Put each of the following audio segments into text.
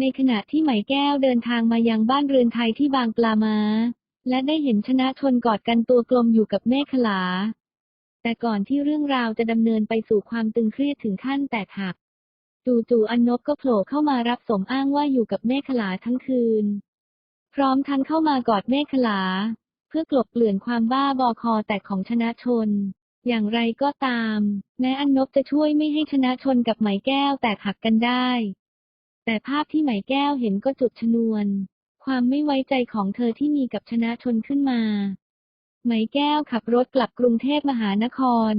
ในขณะที่ไหมแก้วเดินทางมายังบ้านเรือนไทยที่บางปลามา และได้เห็นชนะชนกอดกันตัวกลมอยู่กับเมฆขลา แต่ก่อนที่เรื่องราวจะดำเนินไปสู่ความตึงเครียดถึงขั้นแตกหัก จู่ๆอันนบก็โผล่เข้ามารับสมอ้างว่าอยู่กับเมฆขลาทั้งคืน พร้อมทั้งเข้ามากอดเมฆขลา เพื่อกลบเกลื่อนความบ้าบอคอแตกของชนะชนอย่างไรก็ตาม แม้อันนบจะช่วยไม่ให้ชนะชนกับไหมแก้วแตกหักกันได้ แต่ภาพที่ไหมแก้วเห็นก็จุดชนวน ความไม่ไว้ใจของเธอที่มีกับชนะชนขึ้นมา ไหมแก้วขับรถกลับกรุงเทพมหานคร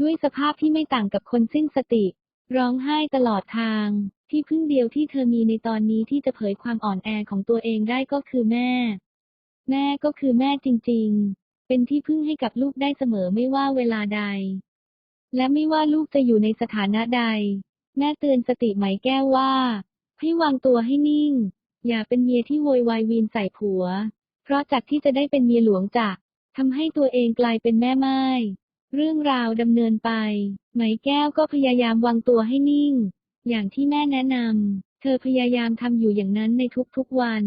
ด้วยสภาพที่ไม่ต่างกับคนสิ้นสติ ร้องไห้ตลอดทาง ที่พึ่งเดียวที่เธอมีในตอนนี้ที่จะเผยความอ่อนแอของตัวเองได้ก็คือแม่ แม่ก็คือแม่จริง ๆ เป็นที่พึ่งให้กับลูกได้เสมอไม่ว่าเวลาใด และไม่ว่าลูกจะอยู่ในสถานะใด แม่เตือนสติไหมแก้วว่า ให้วางตัวให้นิ่ง อย่าเป็นเมียที่โวยวายวีนใส่ผัว เพราะจากที่จะได้เป็นเมียหลวงจะทำให้ตัวเองกลายเป็นแม่ไม้เรื่องราวดำเนินไป ไหมแก้วก็พยายามวางตัวให้นิ่ง อย่างที่แม่แนะนำ เธอพยายามทำอยู่อย่างนั้นในทุกๆวัน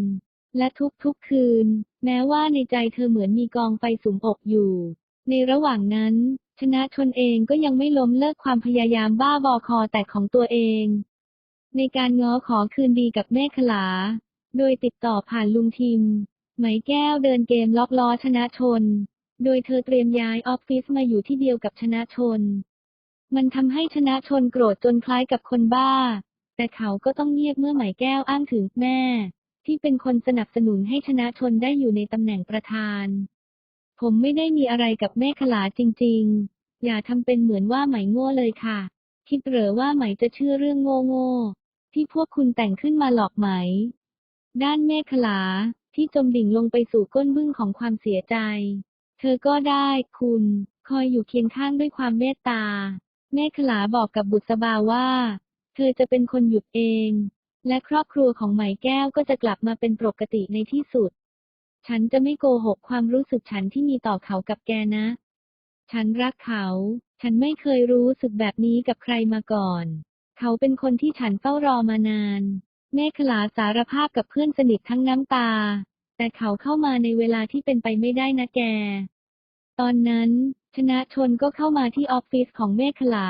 และทุกๆคืน แม้ว่าในใจเธอเหมือนมีกองไฟสุมอกอยู่ ในระหว่างนั้น ชนะชนเองก็ยังไม่ล้มเลิกความพยายามบ้าบอคอแตกของตัวเอง ในการง้อขอคืนดีกับเมฆขลา โดยติดต่อผ่านลุงทิม ไหมแก้วเดินเกมล็อกล้อชนะชน โดยเธอเตรียมย้ายออฟฟิศมาอยู่ที่เดียวกับชนะชน มันทำให้ชนะชนโกรธจนคล้ายกับคนบ้า แต่เขาก็ต้องเงียบเมื่อไหมแก้วอ้างถึงแม่ ที่เป็นคนสนับสนุนให้ชนะชนได้อยู่ในตำแหน่งประธาน ผมไม่ได้มีอะไรกับแม่ขลาจริง ๆ อย่าทำเป็นเหมือนว่าไหมโง่เลยค่ะคิดเหรอว่าไหมจะเชื่อเรื่องโง่ๆ ที่พวกคุณแต่งขึ้นมาหลอกไหม ด้านเมฆขลา ที่จมดิ่งลงไปสู่ก้นบึ้งของความเสียใจ เธอก็ได้คุณ คอยอยู่เคียงข้างด้วยความเมตตา เมฆขลาบอกกับบุษบาว่า เธอจะเป็นคนหยุดเอง และครอบครัวของไหมแก้วก็จะกลับมาเป็นปกติในที่สุด ฉันจะไม่โกหกความรู้สึกฉันที่มีต่อเขากับแกนะ ฉันรักเขา ฉันไม่เคยรู้สึกแบบนี้กับใครมาก่อน เขาเป็นคนที่ฉันเฝ้ารอมานาน เมฆขลาสารภาพกับเพื่อนสนิททั้งน้ำตา แต่เขาเข้ามาในเวลาที่เป็นไปไม่ได้นะแก ตอนนั้น ชนะชนก็เข้ามาที่ออฟฟิศของเมฆขลา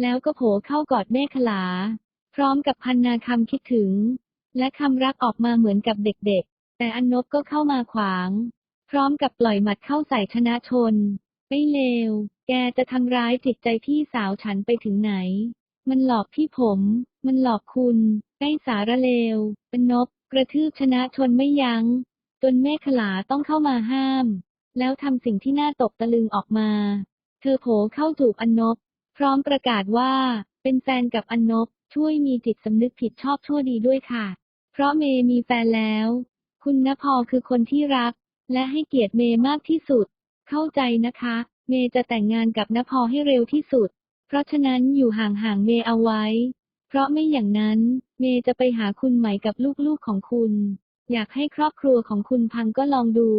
แล้วก็โผล่เข้ากอดเมฆขลา พร้อมกับพันนาคำคิดถึง และคำรักออกมาเหมือนกับเด็กๆ แต่อันนบก็เข้ามาขวาง พร้อมกับปล่อยหมัดเข้าใส่ชนะชน ไม่เลว แกจะทำร้ายจิตใจพี่สาวฉันไปถึงไหน มันหลอกพี่ผม มันหลอกคุณใกล้สารเลว เป็นนบ กระทืบชนะชนไม่ยัง้ง จนเมฆขลาต้องเข้ามาห้าม แล้วทำสิ่งที่น่าตกตะลึงออกมา เธอโผเข้าจูบอันนบ พร้อมประกาศว่า เป็นแฟนกับอันนบ ช่วยมีจิตสำนึกผิดชอบชั่วดีด้วยค่ะ เพราะเมย์มีแฟนแล้ว คุณนพอคือคนที่รัก และให้เกียรติเมย์มากที่สุด เข้าใจนะคะ เมย์จะแต่งงานกับนพอให้เร็วที่สุด เพราะฉะนั้นอยู่ห่างๆเมย์เอาไว้ เพราะไม่อย่างนั้นเมย์จะไปหาคุณใหม่กับลูกๆของคุณ อยากให้ครอบครัวของคุณพังก็ลองดู